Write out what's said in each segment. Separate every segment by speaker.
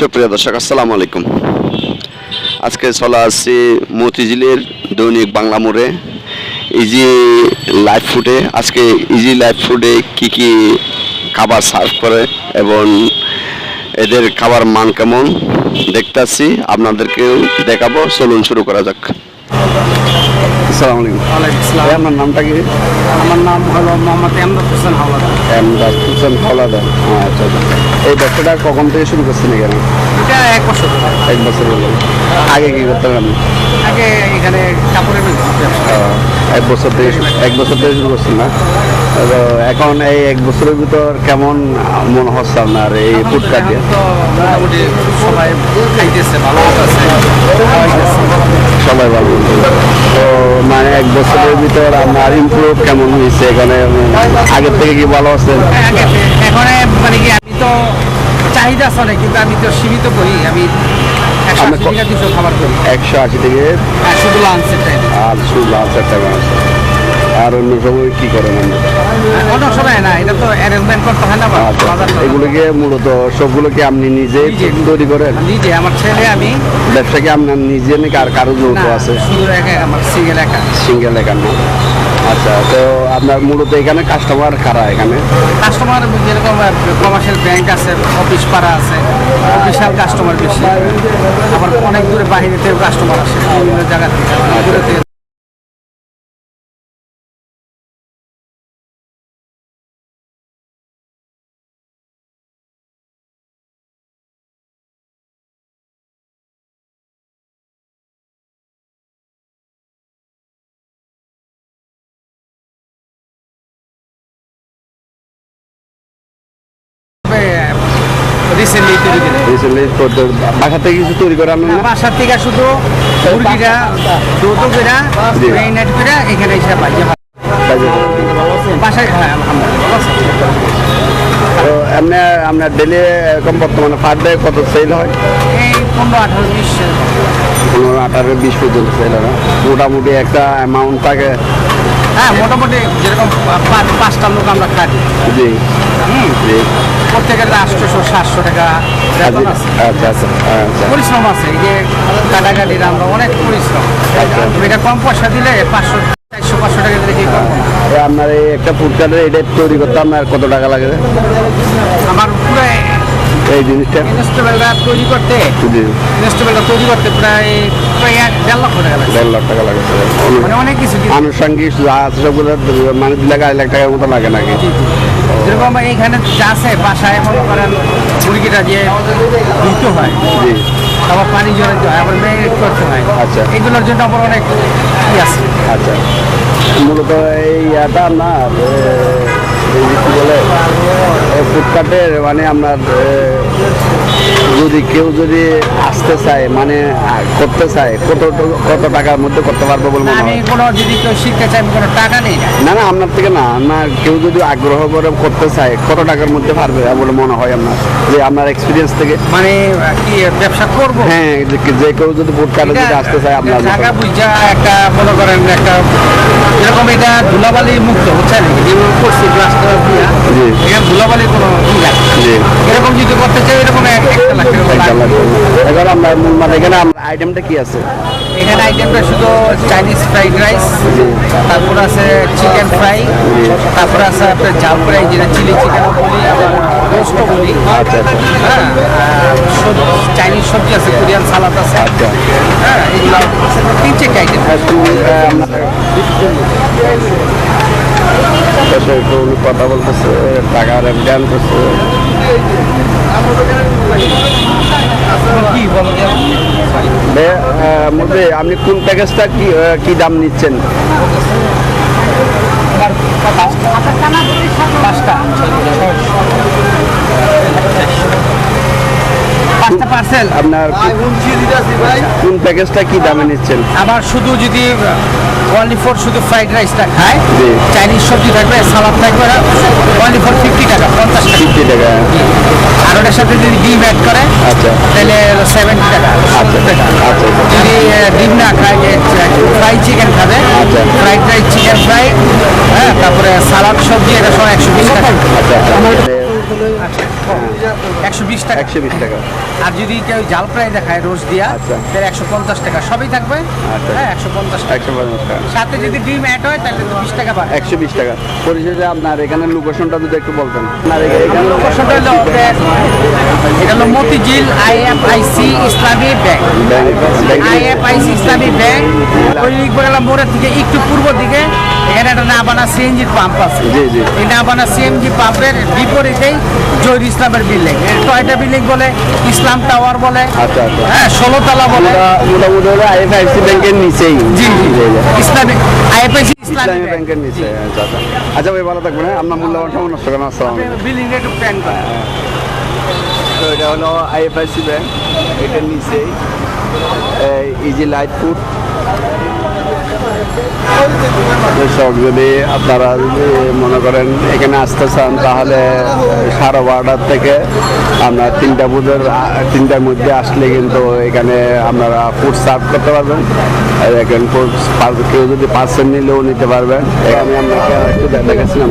Speaker 1: সুপ্রিয় দর্শক, আসসালামু আলাইকুম। আজকে চলে আসছি মতিঝিলের দৈনিক বাংলা মোড়ে। ইজি লাইফ ফুডে আজকে ইজি লাইফ ফুডে কি কি খাবার সার্ভ করে এবং এদের খাবার মান কেমন দেখতে আসছি আপনাদেরকেও দেখাবো। চলুন শুরু করা যাক। আসসালামু আলাইকুম
Speaker 2: ওয়ালাইকুম আসসালাম।
Speaker 1: আপনার নামটা কি?
Speaker 2: আমার নাম হলো মোহাম্মদ এমদাদ হোসেন হাওলাদার।
Speaker 1: এমদাদ হোসেন আচ্ছা আচ্ছা। এই ব্যবসাটা কখন থেকে শুরু করছেন এখানে?
Speaker 2: এটা এক বছর
Speaker 1: এক বছর আগে কি করতেন আপনি?
Speaker 2: আগে এখানে কাপড়ের ব্যবসা।
Speaker 1: এক বছর থেকে এক বছর থেকে শুরু না। তো এখন এই এক বছরের ভিতর কেমন মনে হচ্ছে আপনার এই
Speaker 2: তো মোটামুটি সবাই খাইতেছে ভালো আছে।
Speaker 1: সবাই ভালো। তো মানে এক বছরের ভিতর আপনার ইমপ্রুভ কেমন হয়েছে এখানে? আগের থেকে কি ভালো
Speaker 2: আগে এখন মানে কি আমি তো চাহিদা আছে অনেক কিন্তু আমি তো সীমিত করি। আমি একশো আশি টাকা দুশো খাবার করি।
Speaker 1: একশো আশি থেকে
Speaker 2: শুধু লাঞ্চের টাইম
Speaker 1: আর শুধু লাঞ্চ একটা আছে আর অন্য সময় কি করেন আপনি?
Speaker 2: অন্য সময় না এটা তো অ্যারেঞ্জমেন্ট করতে হয় না
Speaker 1: আচ্ছা এগুলোকে মূলত সবগুলোকে আপনি নিজে। তৈরি করেন?
Speaker 2: নিজে আমার ছেলে আমি।
Speaker 1: ব্যবসা কি আপনার নিজে নাকি আর কারও যৌথ আছে?
Speaker 2: শুধু একা আমার সিঙ্গেল একা।
Speaker 1: সিঙ্গেল এখানে আচ্ছা তো আপনার মূলত এখানে কাস্টমার কারা এখানে?
Speaker 2: কাস্টমার যেরকম কমার্শিয়াল ব্যাংক আছে অফিস পাড়া আছে বিশাল কাস্টমার বেশি। আবার অনেক দূরে বাইরে থেকেও কাস্টমার আসে বিভিন্ন জায়গা থেকে। অনেক দূরে থেকে রিসেন্টলি তৈরি করে
Speaker 1: রিসেন্টলি বাসা থেকে কিছু তৈরি করে আনেন না
Speaker 2: থেকে শুধু মুরগিটা দুটো করে
Speaker 1: জি।
Speaker 2: করে এখানে এসে পাই বাসায় খায় আলহামদুলিল্লাহ ভালো আছে।
Speaker 1: তো এমনি আপনার ডেলি এরকম বর্তমানে পার ডে কত সেল হয়?
Speaker 2: এই পনেরো আঠারো বিশ।
Speaker 1: পনেরো আঠারো বিশ পর্যন্ত সেল হয়। মোটামুটি একটা অ্যামাউন্ট থাকে।
Speaker 2: হ্যাঁ মোটামুটি যেরকম পাঁচটা লোক আমরা
Speaker 1: জি।
Speaker 2: প্রত্যেকের আটশোশো সাতশো টাকা
Speaker 1: আচ্ছা আচ্ছা আচ্ছা
Speaker 2: পরিশ্রম আছে এই যে কাটাকাটির আমরা অনেক পরিশ্রম। এটা কম পয়সা দিলে পাঁচশো চারশো পাঁচশো টাকা দিলে কি
Speaker 1: আপনার এই একটা ফুড কার্ডের এটা তৈরি করতে আপনার কত টাকা লাগে?
Speaker 2: আমার পুরো
Speaker 1: এই জিনিসটা।
Speaker 2: ইনস্টলমেন্টটা তৈরি করতে?
Speaker 1: জি।
Speaker 2: ইনস্টলমেন্টটা তৈরি করতে প্রায় প্রায় দেড় লক্ষ টাকা লাগে
Speaker 1: দেড় লাখ টাকা লাগে।
Speaker 2: মানে অনেক কিছু
Speaker 1: আনুষঙ্গিক যা আছে সবগুলো মানে দু লাখ আড়াই লাখ টাকার মতো লাগে নাকি?
Speaker 2: যেরকম এইখানে আছে বাসায় মনে করেন মুরগিটা যে ধুতে হয়
Speaker 1: জি।
Speaker 2: আবার পানি জলে হয় আবার ম্যারিনেট করতে হয়।
Speaker 1: আচ্ছা।
Speaker 2: এগুলোর জন্য আমার অনেক ই আছে।
Speaker 1: আচ্ছা। মূলত এই ইয়াটা আপনার এ, এই যে কি বলে? মানে আপনার যদি কেউ যদি আসতে চায় মানে করতে চায় কত কত টাকার মধ্যে করতে পারব বলে মনে
Speaker 2: আমি
Speaker 1: হয়?
Speaker 2: কোনো যদি কেউ শিখতে চাই আমি কোনো টাকা নেই। না
Speaker 1: না না আপনার থেকে না না কেউ যদি আগ্রহ করে করতে চায় কত টাকার মধ্যে পারবে বলে মনে হয় আপনার? যে আপনার এক্সপিরিয়েন্স থেকে?
Speaker 2: মানে কি ব্যবসা করব?
Speaker 1: হ্যাঁ যে কেউ যদি ভোট ফুডকার্টে যদি আসতে চায় আপনার
Speaker 2: টাকা। বুঝা একটা মনে করেন একটা এরকম এটা ধুলাবালি মুক্ত করছি গ্লাসটা দিয়া।
Speaker 1: জি।
Speaker 2: এখানে ধুলাবালি কোনো এরকম যদি করতে চাই এরকম একটা লাখ
Speaker 1: আমরা মূল মানে এখানে আইটেমটা কি আছে?
Speaker 2: এখানে আইটেমটা শুধু চাইনিজ ফ্রাইড রাইস তারপর আছে চিকেন ফ্রাই তারপর আছে আপনার জাল ফ্রাই যেটা চিলি চিকেন বলি রোস্ট বলি।
Speaker 1: আচ্ছা আচ্ছা।
Speaker 2: হ্যাঁ চাইনিজ সবজি আছে কোরিয়ান সালাদ আছে।
Speaker 1: আচ্ছা।
Speaker 2: হ্যাঁ এগুলো তিন চারটে আইটেম
Speaker 1: কথা বলতেছে করছে
Speaker 2: কি বলো যে
Speaker 1: বে, আহ, মধ্যে আপনি কোন প্যাকেজটা কি কি দাম নিচ্ছেন?
Speaker 2: পাঁচটা। পাঁচটা পার্সেল
Speaker 1: আপনার কোন প্যাকেজটা কি দামে নিচ্ছেন?
Speaker 2: আবার শুধু যদি ওনলি ফর শুধু ফ্রাইড রাইসটা খায়। চাইনিজ সবজি থাকবে সালাদ থাকবে ওনলি ফর ফিফটি টাকা পঞ্চাশ টাকা।
Speaker 1: ফিফটি টাকা।
Speaker 2: ওটার সাথে যদি ডিম অ্যাড করে
Speaker 1: আচ্ছা।
Speaker 2: তাহলে সেভেন্টি টাকা। সত্তর
Speaker 1: আচ্ছা।
Speaker 2: যদি ডিম না খায় ফ্রাই চিকেন খাবে
Speaker 1: আচ্ছা।
Speaker 2: ফ্রাইড রাইস চিকেন ফ্রাই হ্যাঁ তারপরে সালাদ সবজি এটা সব একশো বিশ টাকা।
Speaker 1: আচ্ছা আচ্ছা
Speaker 2: একশো বিশ টাকা।
Speaker 1: একশো বিশ টাকা।
Speaker 2: আর যদি কেউ জাল ফ্রাই দেখায় রোজ দিয়া
Speaker 1: আচ্ছা।
Speaker 2: তাহলে একশো পঞ্চাশ টাকা। সবই থাকবে?
Speaker 1: আচ্ছা।
Speaker 2: হ্যাঁ একশো পঞ্চাশ টাকা।
Speaker 1: একশো পঞ্চাশ টাকা।
Speaker 2: সাথে যদি ডিম অ্যাড হয় তাহলে তো বিশ টাকা বাড়ে।
Speaker 1: একশো বিশ টাকা। পরিশেষে আপনার এখানে লোকেশনটা যদি একটু বলতেন। আপনার এখানে
Speaker 2: লোকেশনটা হলো আপনার- এটা হলো Motijheel IFIC Islami bank. IFIC Islami bank. ওই মোড়ের থেকে একটু পূর্ব দিকে। এখানে একটা নাবানা সিএনজির পাম্প আছে।
Speaker 1: জি, জি।
Speaker 2: এই নাবানা সিএনজি পাম্পের বিপরীতেই জহির ইসলামের বিল্ডিং। টয়টা বিল্ডিং বলে ইসলাম টাওয়ার বলে
Speaker 1: আচ্ছা, আচ্ছা।
Speaker 2: হ্যাঁ ষোলোতলা বলে।
Speaker 1: মোটামুটি হলো আইএফআইসি ব্যাংকের নিচেই।
Speaker 2: জি জি ইসলামিক আইএফআইসি ইসলামী
Speaker 1: ইসলামী
Speaker 2: ব্যাংক।
Speaker 1: ব্যাংকের নিচে আচ্ছা আচ্ছা। আচ্ছা ভাই ভালো থাকবেন হ্যাঁ? আপনার মূল্যবান সময় নষ্ট করেন আসসালাম
Speaker 2: বিল্ডিং একটু প্ল্যান করে
Speaker 1: তো এটা হলো আইএফআইসি ব্যাংক এটার নিচেই। ইজি লাইট ফুড দর্শক যদি আপনারা যদি মনে করেন এখানে আসতে চান, তাহলে সাড়ে বারোটার থেকে আপনার তিনটা বুধের, তিনটার মধ্যে আসলে কিন্তু এখানে আপনারা ফুড সার্ভ করতে পারবেন। এখানে ফুড কেউ যদি পার্সেল নিলেও নিতে পারবেন। আমি আপনাকে একটু দেখাচ্ছিলাম।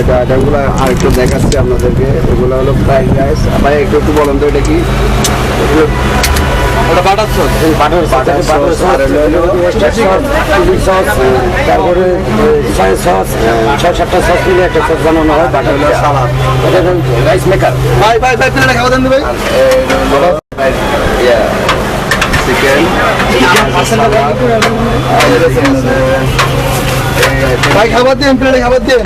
Speaker 1: এটা আইটেমগুলো আর একটু দেখাচ্ছি আপনাদেরকে। এগুলো হলো ফ্রাইড রাইস ভাই, একটু একটু বলেন তো এটা কি?
Speaker 3: ওটা butter sauce butter oyster sauce sauce তারপরে সয়া সস ছয় সাতটা সস মিলে একটা সস বানানো হয় বাটার সালাদ এটা রাইস মেকার ভাই ভাই ভাই প্লেটে খাওয়া দেন ভাই
Speaker 1: চিকেন
Speaker 3: ভাই খাবার দেন প্লেটে খাবার দেন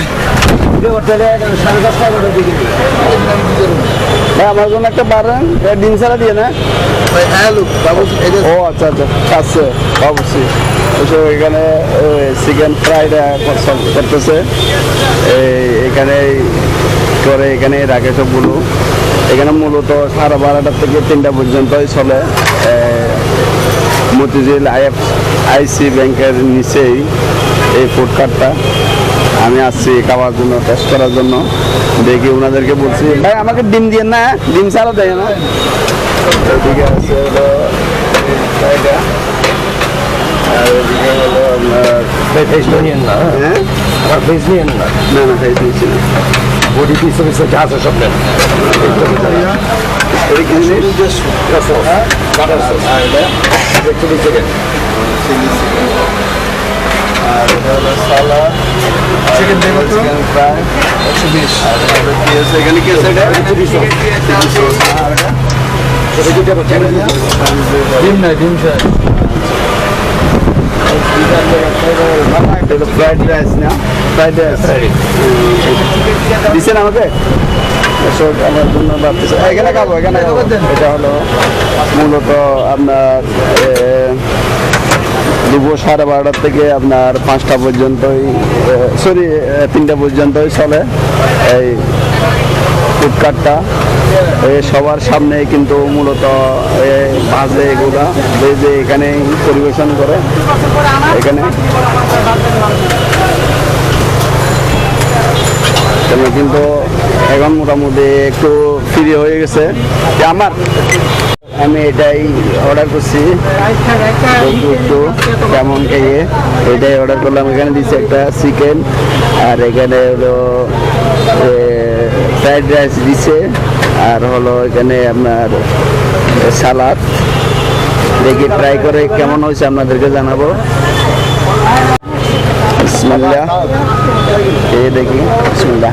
Speaker 3: সাড়ে দশটা দিকে
Speaker 1: ভাই আমার জন্য একটা বাড়েন ডিম ছাড়া দিয়ে না?
Speaker 3: হ্যাঁ লোক
Speaker 1: ও আচ্ছা আচ্ছা আছে অবশ্যই। এখানে চিকেন ফ্রাইড করতেছে। এখানে করে এখানে রাখে সবগুলো। এখানে মূলত সাড়ে বারোটার থেকে তিনটা পর্যন্তই চলে। মতিঝিল আইএফ আইসি ব্যাংকের নিচেই এই ফুড কার্টটা। আমি আসছি খাওয়ার জন্য টেস্ট করার জন্য। দেখি ওনাদেরকে বলছি ভাই আমাকে ডিম দিয়ে না ডিম ছাড়া দেয় না। এদিকে আছে হলো আর এদিকে হলো আপনার
Speaker 3: ফেস নিয়েন না
Speaker 1: হ্যাঁ?
Speaker 3: আমার ফেস নিয়েন না।
Speaker 1: না
Speaker 3: বডি পিস পিস যা আছে সব নেন। আর এটা
Speaker 1: হলো সালাদ
Speaker 3: চিকেন দেবো
Speaker 1: চিকেন ফ্রাই
Speaker 3: একশো বিশ।
Speaker 1: আর এটা কি আছে এখানে? কি আছে এটা আর
Speaker 3: ডিম নাই ডিম
Speaker 1: ফ্রাইড রাইস না? ফ্রাইড রাইস দিচ্ছেন আমাকে? দর্শক আমার জন্য ভাবতেছে। এখানে খাব এখানে এটা হলো মূলত আপনার দুপুর সাড়ে বারোটার থেকে আপনার পাঁচটা পর্যন্তই সরি তিনটা পর্যন্তই চলে এই ফুডকার্টটা এই সবার সামনে কিন্তু মূলত ভাজে এগুলা যে এখানে পরিবেশন করে, এখানে। কিন্তু এখন মোটামুটি একটু ফ্রি হয়ে গেছে। আমার? আমি এটাই অর্ডার করছি। কেমন খেয়ে এটাই অর্ডার করলাম। এখানে দিচ্ছে একটা চিকেন আর এখানে হলো ফ্রাইড রাইস দিচ্ছে আর হলো এখানে আপনার সালাদ দেখি ট্রাই করে কেমন হয়েছে আপনাদেরকে জানাব। এই দেখি, বিসমিল্লাহ।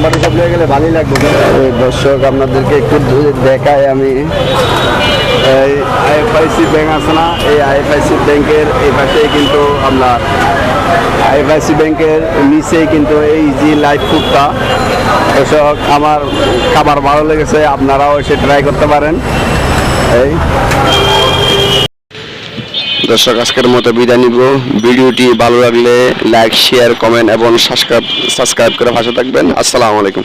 Speaker 1: আছে
Speaker 3: নাম্বারটা সব লেগে গেলে ভালোই লাগবে।
Speaker 1: দর্শক, আপনাদেরকে একটু দেখাই আমি। এই আইএফআইসি ব্যাংক আছে না? এই আইএফআইসি ব্যাংকের এই পাশে কিন্তু আপনার আইএফআইসি ব্যাংকের নিচেই কিন্তু এই জি লাইফ ফুডটা দর্শক, আমার খাবার ভালো লেগেছে, আপনারাও এসে ট্রাই করতে পারেন। এই
Speaker 4: দর্শক, আজকের মতো বিদায় নিব। ভিডিওটি ভালো লাগলে লাইক শেয়ার কমেন্ট এবং সাবস্ক্রাইব সাবস্ক্রাইব করে ভাষা থাকবেন। আসসালামু আলাইকুম।